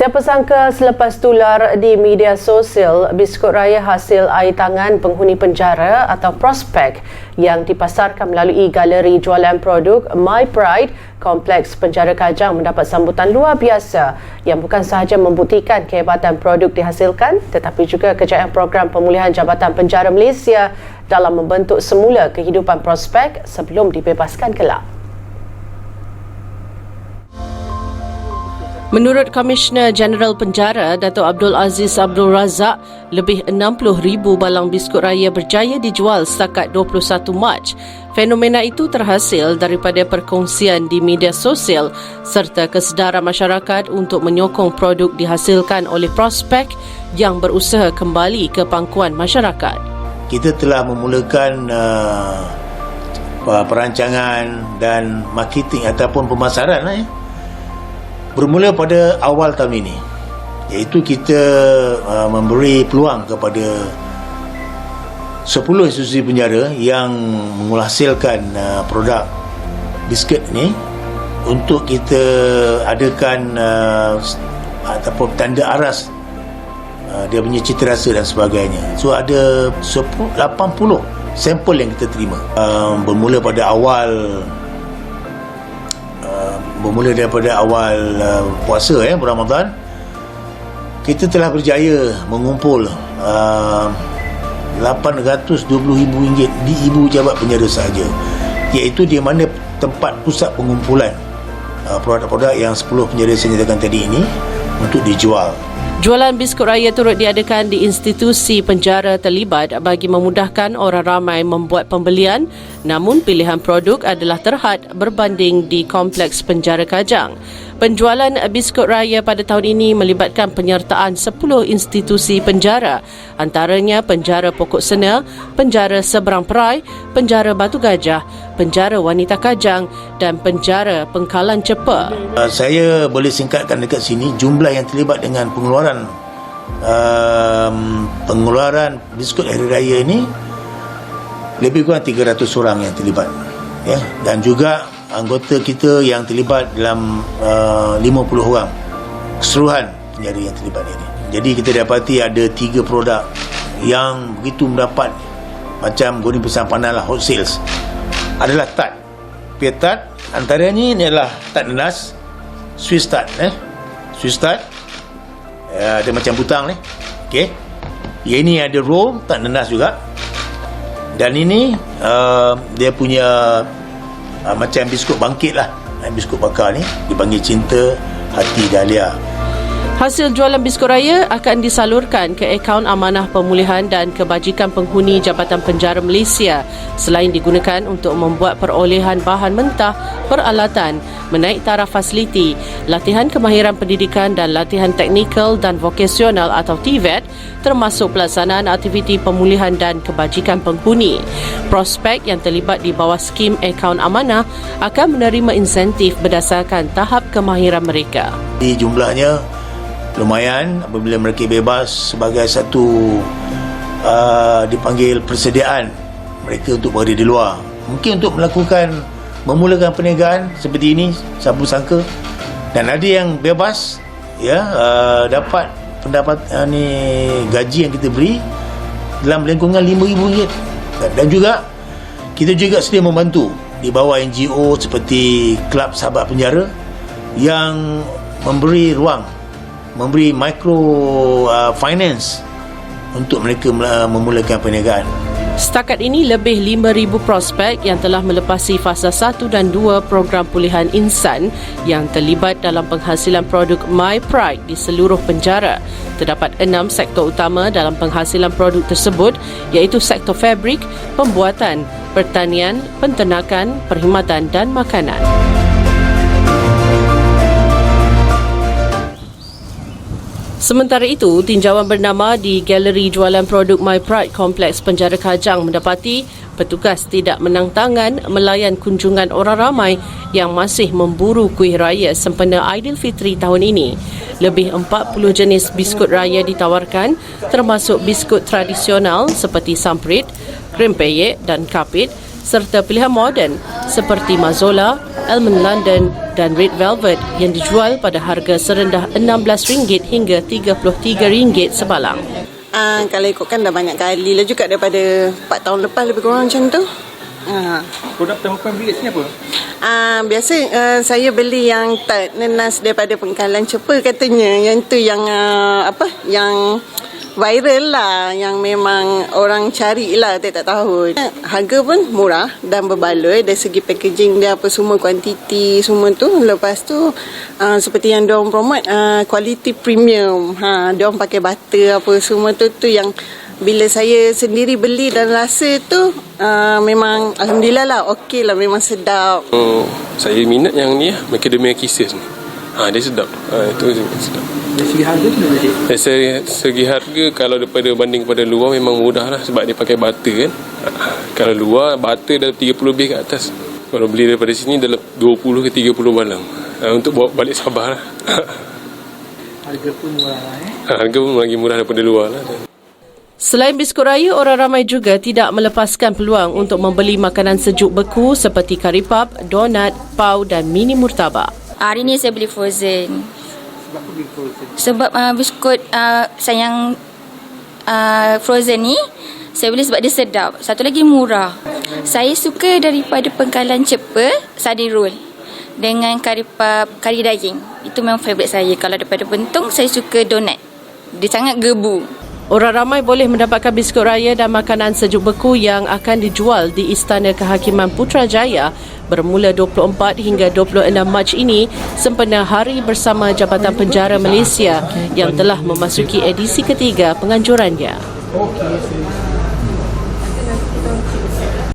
Siapa sangka selepas tular di media sosial, biskut raya hasil air tangan penghuni penjara atau prospek yang dipasarkan melalui galeri jualan produk My Pride Kompleks Penjara Kajang mendapat sambutan luar biasa yang bukan sahaja membuktikan kehebatan produk dihasilkan tetapi juga kejayaan program pemulihan Jabatan Penjara Malaysia dalam membentuk semula kehidupan prospek sebelum dibebaskan kelak. Menurut Komisioner Jeneral Penjara, Datuk Abdul Aziz Abdul Razak, lebih 60,000 balang biskut raya berjaya dijual setakat 21 Mac. Fenomena itu terhasil daripada perkongsian di media sosial serta kesedaran masyarakat untuk menyokong produk dihasilkan oleh prospek yang berusaha kembali ke pangkuan masyarakat. Kita telah memulakan uh, perancangan dan marketing ataupun pemasaran lah, ya bermula pada awal tahun ini. Iaitu kita uh, memberi peluang kepada 10 institusi penjara yang menghasilkan uh, produk biskut ni untuk kita adakan uh, ataupun tanda aras uh, dia punya cita rasa dan sebagainya. So ada 10, 80 sampel yang kita terima. Uh, bermula pada awal bermula daripada awal uh, puasa ya bulan Ramadan kita telah berjaya mengumpul uh, 820 ribu ringgit di ibu jabat penjara sahaja. Iaitu di mana tempat pusat pengumpulan uh, produk-produk yang 10 penjara saya nyatakan tadi ini untuk dijual Jualan biskut raya turut diadakan di institusi penjara terlibat bagi memudahkan orang ramai membuat pembelian namun pilihan produk adalah terhad berbanding di kompleks penjara Kajang. Penjualan biskut raya pada tahun ini melibatkan penyertaan 10 institusi penjara antaranya Penjara Pokok Sena, Penjara Seberang Perai, Penjara Batu Gajah, Penjara Wanita Kajang dan Penjara Pengkalan Cepa. Uh, saya boleh singkatkan dekat sini jumlah yang terlibat dengan pengeluaran um, pengeluaran biskut hari raya ini lebih kurang 300 orang yang terlibat ya dan juga anggota kita yang terlibat dalam uh, 50 orang keseluruhan penjara yang terlibat ini. Jadi kita dapati ada tiga produk yang begitu mendapat macam goreng pisang panas lah hot sales adalah tat. Pia tat antaranya ini adalah tat nenas Swiss tat eh. Swiss tat ya, ada macam butang ni. Okey. Yang ini ada roll tat nenas juga. Dan ini uh, dia punya uh, macam biskut bangkit lah. Biskut bakar ni dipanggil cinta hati dahlia Hasil jualan biskut raya akan disalurkan ke akaun amanah pemulihan dan kebajikan penghuni Jabatan Penjara Malaysia selain digunakan untuk membuat perolehan bahan mentah, peralatan, menaik taraf fasiliti, latihan kemahiran pendidikan dan latihan teknikal dan vokasional atau TVET termasuk pelaksanaan aktiviti pemulihan dan kebajikan penghuni. Prospek yang terlibat di bawah skim akaun amanah akan menerima insentif berdasarkan tahap kemahiran mereka. Di jumlahnya lumayan apabila mereka bebas sebagai satu uh, dipanggil persediaan mereka untuk berada di luar. Mungkin untuk melakukan memulakan perniagaan seperti ini sabu sangka. Dan ada yang bebas ya uh, dapat pendapat uh, ni gaji yang kita beri dalam lingkungan RM5,000 dan, dan juga kita juga sedia membantu di bawah NGO seperti Kelab Sahabat Penjara yang memberi ruang memberi micro uh, finance untuk mereka memulakan perniagaan. Setakat ini lebih 5,000 prospek yang telah melepasi fasa 1 dan 2 program pulihan insan yang terlibat dalam penghasilan produk My Pride di seluruh penjara. Terdapat enam sektor utama dalam penghasilan produk tersebut iaitu sektor fabrik, pembuatan, pertanian, penternakan, perkhidmatan dan makanan. Sementara itu, tinjauan bernama di Galeri Jualan Produk My Pride Kompleks Penjara Kajang mendapati petugas tidak menang tangan melayan kunjungan orang ramai yang masih memburu kuih raya sempena Aidilfitri tahun ini. Lebih 40 jenis biskut raya ditawarkan termasuk biskut tradisional seperti samprit, krim peyek dan kapit serta pilihan moden seperti mazola, almond london dan Red Velvet yang dijual pada harga serendah RM16 hingga RM33 sebalang. Ah, kalau ikutkan dah banyak kali lah juga daripada 4 tahun lepas lebih kurang macam tu. Ah. Produk temukan bilik sini apa? Ah, biasa uh, saya beli yang tak nenas daripada pengkalan cepa katanya. Yang tu yang uh, apa? Yang viral lah yang memang orang cari lah tiap-tiap tahun. Harga pun murah dan berbaloi dari segi packaging dia apa semua kuantiti semua tu. Lepas tu uh, seperti yang diorang promote uh, quality premium. Ha, diorang pakai butter apa semua tu tu yang bila saya sendiri beli dan rasa tu uh, memang alhamdulillah lah okey lah memang sedap. Oh, saya minat yang ni lah, macadamia kisses ni. Ha, dia sedap. Ha, itu sedap. Dari segi harga tu? Dari segi, segi harga kalau daripada banding pada luar memang mudah lah sebab dia pakai butter kan. Ha, kalau luar butter dah 30 lebih ke atas. Kalau beli daripada sini dalam 20 ke 30 balang. Ha, untuk bawa balik Sabah lah. Harga pun murah lah eh. Ha, harga pun lagi murah daripada luar lah. Selain biskut raya, orang ramai juga tidak melepaskan peluang untuk membeli makanan sejuk beku seperti kari pap, donat, pau dan mini murtabak. Hari ni saya beli frozen. Sebab apa beli frozen? Sebab uh, biskut uh, saya yang uh, frozen ni saya beli sebab dia sedap. Satu lagi murah. Saya suka daripada pengkalan cepa sardine roll dengan kari pap, kari daging. Itu memang favourite saya. Kalau daripada bentung saya suka donat. Dia sangat gebu. Orang ramai boleh mendapatkan biskut raya dan makanan sejuk beku yang akan dijual di Istana Kehakiman Putrajaya bermula 24 hingga 26 Mac ini sempena Hari Bersama Jabatan Penjara Malaysia yang telah memasuki edisi ketiga penganjurannya.